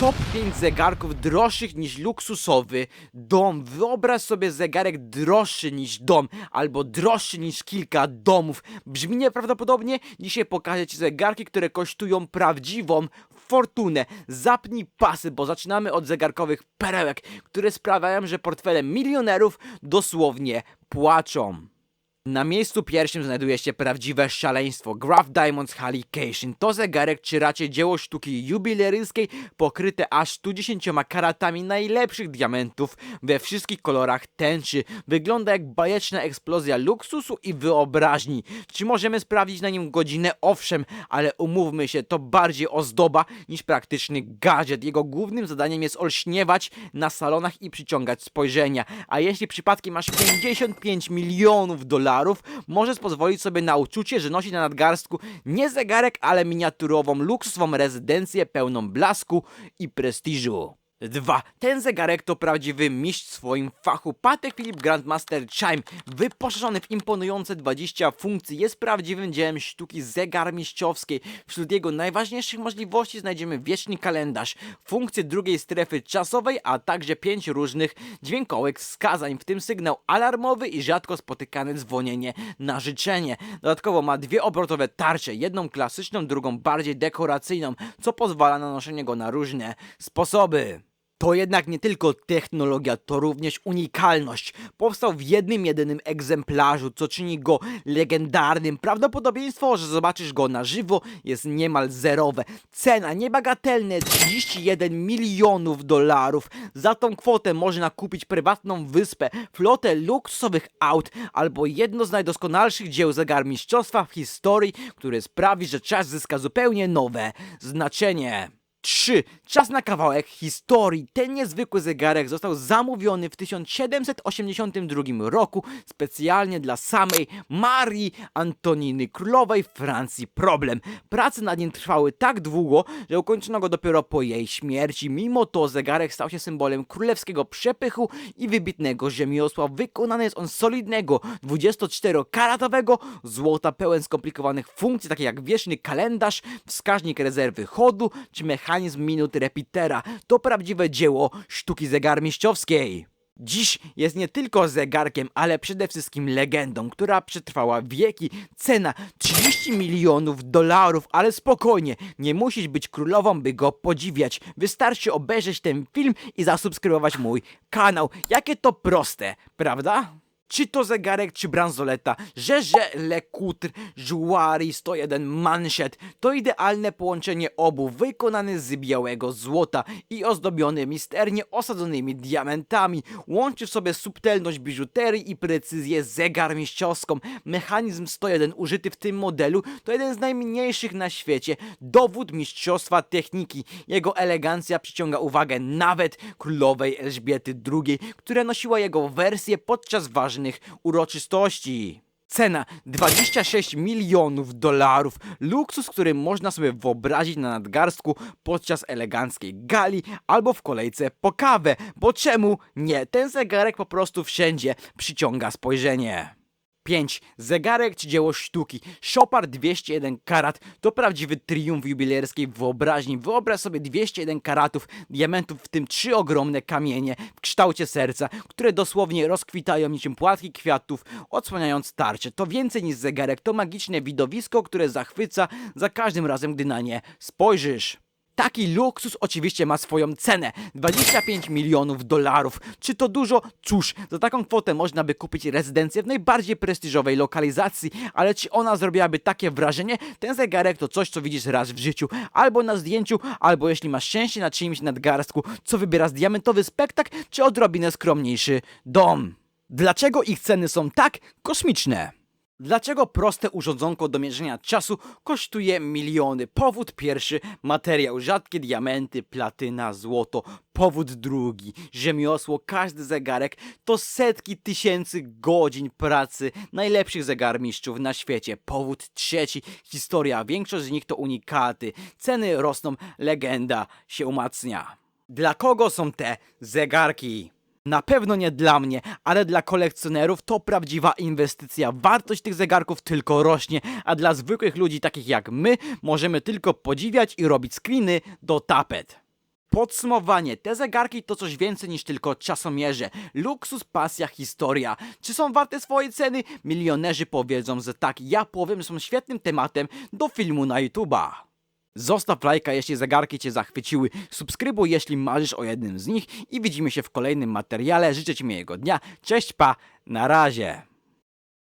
Top 5 zegarków droższych niż luksusowy dom. Wyobraź sobie zegarek droższy niż dom, albo droższy niż kilka domów. Brzmi nieprawdopodobnie? Dzisiaj pokażę Ci zegarki, które kosztują prawdziwą fortunę. Zapnij pasy, bo zaczynamy od zegarkowych perełek, które sprawiają, że portfele milionerów dosłownie płaczą. Na miejscu pierwszym znajduje się prawdziwe szaleństwo Graph Diamonds Halication. To zegarek, czy raczej dzieło sztuki jubileryjskiej pokryte aż 110 karatami najlepszych diamentów we wszystkich kolorach tęczy. Wygląda jak bajeczna eksplozja luksusu i wyobraźni. Czy możemy sprawdzić na nim godzinę? Owszem, ale umówmy się, to bardziej ozdoba niż praktyczny gadżet. Jego głównym zadaniem jest olśniewać na salonach i przyciągać spojrzenia. A jeśli przypadkiem masz 55 milionów dolarów, możesz pozwolić sobie na uczucie, że nosi na nadgarstku nie zegarek, ale miniaturową, luksusową rezydencję pełną blasku i prestiżu. 2. Ten zegarek to prawdziwy mistrz w swoim fachu. Patek Philippe Grandmaster Chime, wyposażony w imponujące 20 funkcji, jest prawdziwym dziełem sztuki zegarmistrzowskiej. Wśród jego najważniejszych możliwości znajdziemy wieczny kalendarz, funkcję drugiej strefy czasowej, a także 5 różnych dźwiękowych wskazań, w tym sygnał alarmowy i rzadko spotykane dzwonienie na życzenie. Dodatkowo ma dwie obrotowe tarcze, jedną klasyczną, drugą bardziej dekoracyjną, co pozwala na noszenie go na różne sposoby. To jednak nie tylko technologia, to również unikalność. Powstał w jednym jedynym egzemplarzu, co czyni go legendarnym. Prawdopodobieństwo, że zobaczysz go na żywo jest niemal zerowe. Cena niebagatelne 31 milionów dolarów. Za tą kwotę można kupić prywatną wyspę, flotę luksusowych aut albo jedno z najdoskonalszych dzieł zegarmistrzostwa w historii, które sprawi, że czas zyska zupełnie nowe znaczenie. 3. Czas na kawałek historii. Ten niezwykły zegarek został zamówiony w 1782 roku specjalnie dla samej Marii Antoniny, królowej Francji. Problem. Prace nad nim trwały tak długo, że ukończono go dopiero po jej śmierci. Mimo to zegarek stał się symbolem królewskiego przepychu i wybitnego rzemiosła. Wykonany jest on solidnego 24-karatowego złota pełen skomplikowanych funkcji, takie jak wieczny kalendarz, wskaźnik rezerwy chodu czy mechanizm minut repeatera. To prawdziwe dzieło sztuki zegarmistrzowskiej. Dziś jest nie tylko zegarkiem, ale przede wszystkim legendą, która przetrwała wieki. Cena 30 milionów dolarów, ale spokojnie, nie musisz być królową, by go podziwiać. Wystarczy obejrzeć ten film i zasubskrybować mój kanał. Jakie to proste, prawda? Czy to zegarek, czy bransoleta, Rzeże Le Coutre, Jouari 101 Manchet to idealne połączenie obu, wykonany z białego złota i ozdobiony misternie osadzonymi diamentami. Łączy w sobie subtelność biżuterii i precyzję zegarmistrzowską. Mechanizm 101 użyty w tym modelu to jeden z najmniejszych na świecie. Dowód mistrzostwa techniki. Jego elegancja przyciąga uwagę nawet królowej Elżbiety II, która nosiła jego wersję podczas ważnych uroczystości. Cena 26 milionów dolarów. Luksus, który można sobie wyobrazić na nadgarstku podczas eleganckiej gali albo w kolejce po kawę. Bo czemu nie? Ten zegarek po prostu wszędzie przyciąga spojrzenie. 5. Zegarek czy dzieło sztuki. Chopard 201 karat to prawdziwy triumf jubilerskiej wyobraźni. Wyobraź sobie 201 karatów diamentów, w tym trzy ogromne kamienie w kształcie serca, które dosłownie rozkwitają niczym płatki kwiatów, odsłaniając tarczę. To więcej niż zegarek, to magiczne widowisko, które zachwyca za każdym razem, gdy na nie spojrzysz. Taki luksus oczywiście ma swoją cenę 25 milionów dolarów. Czy to dużo? Cóż, za taką kwotę można by kupić rezydencję w najbardziej prestiżowej lokalizacji, ale czy ona zrobiłaby takie wrażenie? Ten zegarek to coś, co widzisz raz w życiu, albo na zdjęciu, albo jeśli masz szczęście na czyimś nadgarstku, co wybierasz diamentowy spektakl, czy odrobinę skromniejszy dom. Dlaczego ich ceny są tak kosmiczne? Dlaczego proste urządzonko do mierzenia czasu kosztuje miliony? Powód pierwszy, materiał, rzadkie diamenty, platyna, złoto. Powód drugi, rzemiosło, każdy zegarek to setki tysięcy godzin pracy najlepszych zegarmistrzów na świecie. Powód trzeci, historia, większość z nich to unikaty. Ceny rosną, legenda się umacnia. Dla kogo są te zegarki? Na pewno nie dla mnie, ale dla kolekcjonerów to prawdziwa inwestycja. Wartość tych zegarków tylko rośnie, a dla zwykłych ludzi takich jak my możemy tylko podziwiać i robić screeny do tapet. Podsumowanie, te zegarki to coś więcej niż tylko czasomierze. Luksus, pasja, historia. Czy są warte swojej ceny? Milionerzy powiedzą, że tak. Ja powiem, że są świetnym tematem do filmu na YouTube'a. Zostaw lajka, jeśli zegarki Cię zachwyciły, subskrybuj, jeśli marzysz o jednym z nich i widzimy się w kolejnym materiale. Życzę Ci miłego dnia. Cześć, pa, na razie.